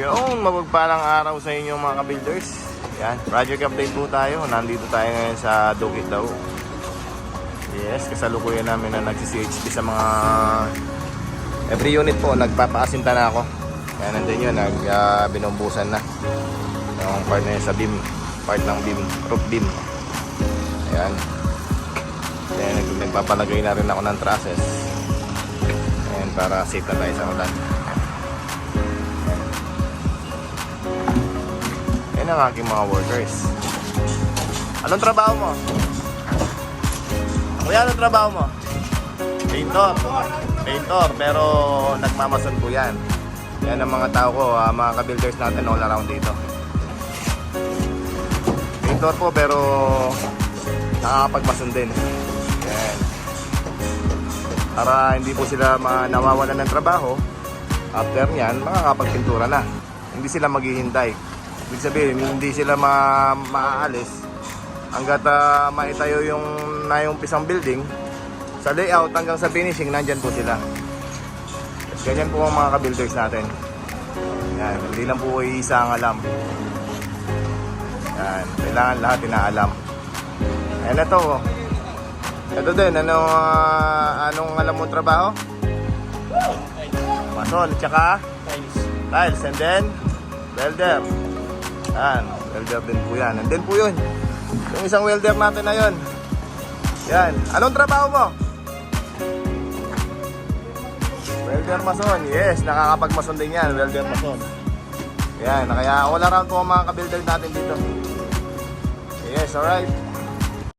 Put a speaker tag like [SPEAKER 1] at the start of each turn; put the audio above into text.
[SPEAKER 1] Yung mapagpalang araw sa inyo mga ka-builders. Yan, project update po tayo. Nandito tayo ngayon sa Dukit daw. Yes, kasalukuyan namin na nagsi-CHP sa mga every unit po, nagpapaasinta na ako. Kaya nandun yun, nag, ah, binumbusan na. Yung part na yun sa beam, part ng beam, roof beam. Ayan. Kaya nag, nagpapalagay na rin ako ng trusses. Ayan, para safe na tayo sa ulan. Ang aking mga workers. Anong trabaho mo? Kuya, anong trabaho mo? Painter. Painter, pero nagmamason po yan. Yan ang mga tao ko, ah, mga ka-builders natin all around dito. Painter po, pero nakakapagmason din. Yan. Para hindi po sila nawawalan ng trabaho, after nyan, makakapagpintura na. Hindi sila maghihintay. Ibig sabihin, hindi sila ma maaalis. Hanggat uh, maitayo yung na yung pisang building sa layout hanggang sa finishing nandyan po sila. Ganyan po ang mga ka-builders natin. Yan, hindi lang po isa ang alam. Yan, kailangan lahat inaalam. Yan na to ito din, anong, ah, anong alam mo trabaho? Mason, tsaka? Tiles and then welder yan, welder din po yan and then po yun yung isang welder natin na yun. Yan. Anong trabaho mo? Welder mason. Yes, nakakapag-mason din yan. Welder mason. Yan. Kaya all around po ang mga ka-builder natin dito. Yes, alright.